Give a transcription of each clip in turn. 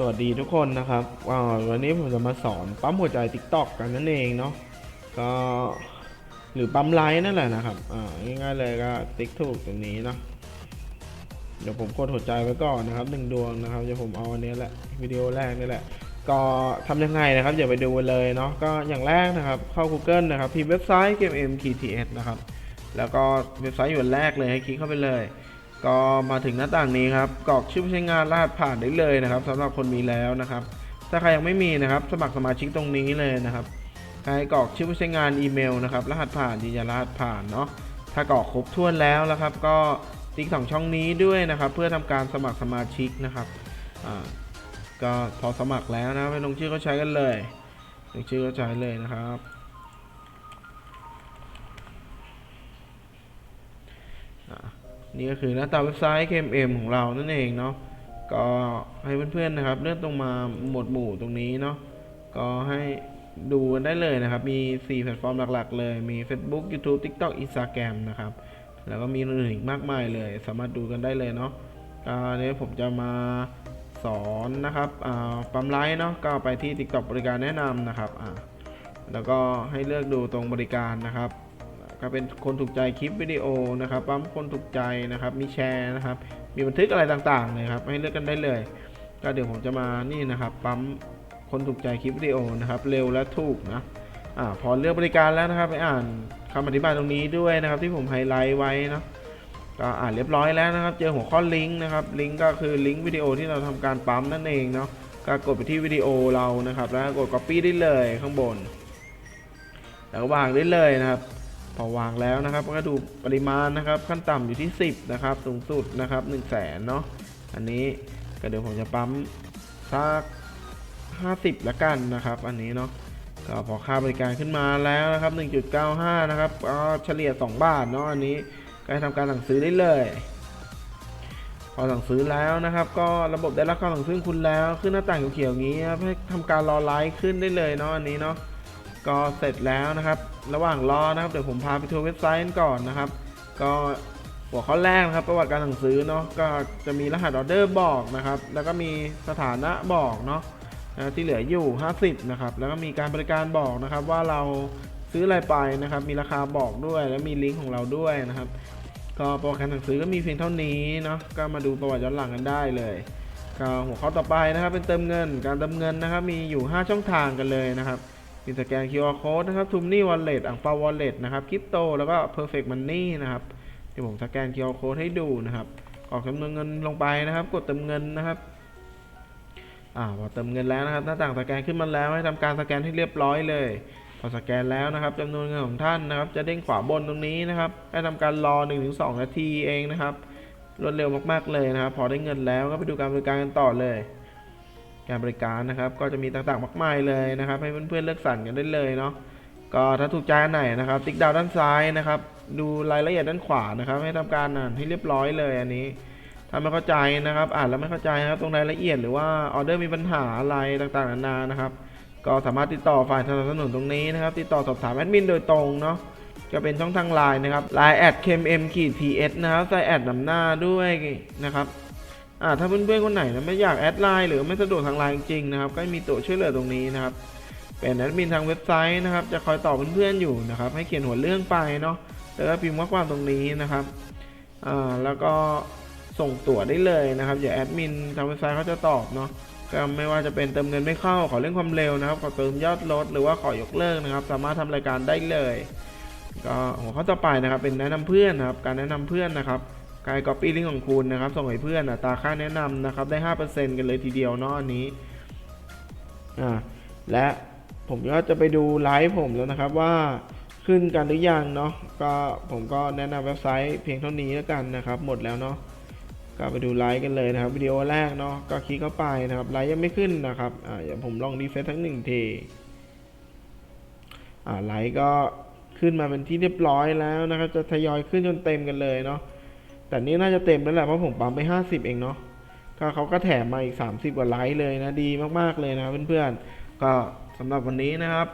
สวัสดีทุกคนนะครับวันนี้ผมจะมาสอนปั๊มหัวใจติ๊กตอกกันนั่นเองเนาะก็หรือปั๊มไลน์นั่นแหละนะครับง่ายๆเลยก็ติ๊กถูกตรงนี้เนาะเดี๋ยวผมกดหัวใจไว้ก่อนนะครับหนึ่งดวงนะครับเดี๋ยวผมเอาอันนี้แหละวิดีโอแรกนี่แหละ ก็ทำยังไงนะครับอย่าไปดูกันเลยเนาะก็อย่างแรกนะครับเข้า Google นะครับพิมพ์เว็บไซต์เกม MKTS นะครับแล้วก็เว็บไซต์อยู่แรกเลยให้คลิกเข้าไปเลย ก็มาถึงหน้าต่างนี้ครับกรอกชื่อผู้ใช้งานรหัสผ่านได้เลยนะครับสำหรับคนมีแล้วนะครับ ถ้าใครยังไม่มีนะครับ สมัครสมาชิกตรงนี้เลยนะครับให้กรอกชื่อผู้ใช้งานอีเมลนะครับ รหัสผ่านยืนยันรหัสผ่านเนาะถ้ากรอกครบถ้วนแล้วนะครับ ก็ติ๊กสองช่องนี้ด้วยนะครับ เพื่อทำการสมัครสมาชิกนะครับอ่าก็พอสมัครแล้วนะไปลงชื่อก็ใช้กันเลยลงชื่อก็ใช้เลยนะครับ นี่ก็คือหน้าตาเว็บไซต์ KMM ของเรานั่นเองเนาะก็ให้เพื่อนๆนะครับเลื่อนตรงมาหมวดหมู่ตรงนี้เนาะก็ให้ดูกันได้เลยนะครับ มี 4 แพลตฟอร์มหลัก ๆ เลย มี Facebook YouTube TikTok Instagram นะครับ แล้วก็มีอื่นๆอีกมากมายเลย สามารถดูกันได้เลยเนาะก็เนี้ผมจะมาสอนนะครับปั๊มไลน์เนาะ ก็ไปที่ TikTok บริการแนะนำนะครับ แล้วก็ให้เลือกดูตรงบริการนะครับ ก็เป็นคนถูกใจคลิปวิดีโอนะครับปั๊มคนถูกใจนะครับ มีแชร์นะครับ มีบันทึกอะไรต่างๆเลยครับ ให้เลือกกันได้เลย ก็เดี๋ยวผมจะมานี่นะครับ ปั๊มคนถูกใจคลิปวิดีโอนะครับ เร็วและถูกนะอ่าพอเลือกบริการแล้วนะครับไปอ่านคำอธิบายตรงนี้ด้วยนะครับ ที่ผมไฮไลท์ไว้นะก็อ่านเรียบร้อยแล้วนะครับ เจอหัวข้อลิงก์นะครับ ลิงก์ก็คือลิงก์วิดีโอที่เราทำการปั๊มนั่นเองเนาะก็กดไปที่วิดีโอเรานะครับ แล้วกด copy ได้เลยข้างบน แล้วก็วางได้เลยนะครับ พอวางแล้วนะครับก็ดูปริมาณนะครับ ขั้นต่ำอยู่ที่ 10 นะครับ สูงสุดนะครับ1 0 0 0 0แสนเนาะอันนี้ก็เดี๋ยวผมจะปั๊มสัก50ละกันนะครับ อันนี้เนาะก็พอค่าบริการขึ้นมาแล้วนะครับ 1.95 นะครับก็เฉลี่ย 2 บาทเนาะอันนี้ก็ทำการสั่งซื้อได้เลย พอสั่งซื้อแล้วนะครับ ก็ระบบได้รับการสั่งซื้อคุณแล้วขึ้นหน้าต่างเขียวๆนี้ครับให้ทำการรอไลฟ์ขึ้นได้เลยเนาะอันนี้เนาะก็เสร็จแล้วนะครับ ระหว่างรอนะครับเดี๋ยวผมพาไปทัวร์เว็บไซต์ก่อนนะครับ ก็หัวข้อแรกนะครับ ประวัติการสั่งซื้อเนาะก็จะมีรหัสออเดอร์บอกนะครับ แล้วก็มีสถานะบอกเนาะนะที่เหลืออยู่ 50 นะครับ แล้วก็มีการบริการบอกนะครับ ว่าเราซื้ออะไรไปนะครับ มีราคาบอกด้วย แล้วมีลิงก์ของเราด้วยนะครับ ก็ประวัติการสั่งซื้อก็มีเพียงเท่านี้เนาะก็มาดูประวัติย้อนหลังกันได้เลยก็หัวข้อต่อไปนะครับ เป็นเติมเงิน การเติมเงินนะครับ มีอยู่ 5 ช่องทางกันเลยนะครับ มีสแกน QR code นะครับ t u m n y Wallet อ่างเปา Wallet นะครับ Crypto แล้วก็ Perfect Money นะครับเดี๋ยวผมสแกน QR code ให้ดูนะครับกรอกจำนวนเงินลงไปนะครับ กดเติมเงินนะครับอ่าพอเติมเงินแล้วนะครับหน้าต่างสแกนขึ้นมาแล้วให้ทำการสแกนให้เรียบร้อยเลยพอสแกนแล้วนะครับจำนวนเงินของท่านนะครับ จะเด้งขวาบนตรงนี้นะครับ ให้ทำการรอ 1-2 นาทีเองนะครับรวดเร็วมากๆเลยนะครับ พอได้เงินแล้วก็ไปดูการบริการกันต่อเลย การบริการนะครับ ก็จะมีต่างๆมากมายเลยนะครับ ให้เพื่อนๆเลือกสรรกันได้เลยเนาะก็ถ้าถูกใจอันไหนนะครับ ติ๊กดาวด้านซ้ายนะครับ ดูรายละเอียดด้านขวานะครับ ให้ทำการอ่านให้เรียบร้อยเลยอันนี้ถ้าไม่เข้าใจนะครับ อ่านแล้วไม่เข้าใจนะครับ ตรงรายละเอียดหรือว่าออเดอร์มีปัญหาอะไรต่างๆนานานะครับ ก็สามารถติดต่อฝ่ายสนับสนุนตรงนี้นะครับ ติดต่อสอบถามแอดมินโดยตรงเนาะจะเป็นช่องทางไลน์นะครับไลน์แอดเคมเอ็มขีดทีเอสนะครับใส่แอดนำหน้าด้วยนะครับ อ่าถ้าเพื่อนๆคนไหนนะไม่อยากแอดไลน์หรือไม่สะดวกทางไลน์จริงๆนะครับ ก็มีตัวช่วยเหลือตรงนี้นะครับ เป็นแอดมินทางเว็บไซต์นะครับ จะคอยตอบเพื่อนๆอยู่นะครับ ให้เขียนหัวเรื่องไปเนาะแล้วก็พิมพ์ข้อความตรงนี้นะครับอ่าแล้วก็ส่งตั๋วได้เลยนะครับเดี๋ยวแอดมินทางเว็บไซต์เขาจะตอบเนาะก็ไม่ว่าจะเป็นเติมเงินไม่เข้าขอเรื่องความเร็วนะครับ ขอเติมยอดลดหรือว่าขอยกเลิกนะครับ สามารถทำรายการได้เลย ก็หัวข้อต่อไปนะครับ เป็นแนะนำเพื่อนนะครับ การแนะนำเพื่อนนะครับ การ copy ลิงก์ของคุณนะครับ ส่งให้เพื่อนอัตราค่าแนะนำนะครับ ได้ 5%กันเลยทีเดียวเนาะอันนี้อ่าและผมก็จะไปดูไลฟ์ผมแล้วนะครับว่าขึ้นกันหรือยังเนาะก็ผมก็แนะนำเว็บไซต์เพียงเท่านี้แล้วกันนะครับ หมดแล้วเนาะก็ไปดูไลฟ์กันเลยนะครับวิดีโอแรกเนาะก็คลิกเข้าไปนะครับไลฟ์ยังไม่ขึ้นนะครับอ่าเดี๋ยวผมลองรีเฟซทั้งหนึ่งทีอ่าไลฟ์ก็ขึ้นมาเป็นที่เรียบร้อยแล้วนะครับ จะทยอยขึ้นจนเต็มกันเลยเนาะ แต่นี่น่าจะเต็มแล้วแหละเพราะผมปั๊มไป 50 เองเนาะก็เขาก็แถมมาอีก 30 กว่าไลค์เลยนะดีมากๆเลยนะเพื่อนๆก็สำหรับวันนี้นะครับ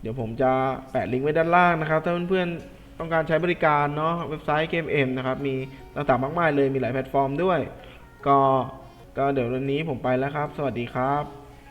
เดี๋ยวผมจะแปะลิงก์ไว้ด้านล่างนะครับถ้าเพื่อนๆต้องการใช้บริการเนาะเว็บไซต์เกมเอ็มนะครับมีต่างๆมากมายเลยมีหลายแพลตฟอร์มด้วย ก็ก็เดี๋ยววันนี้ผมไปแล้วครับ สวัสดีครับ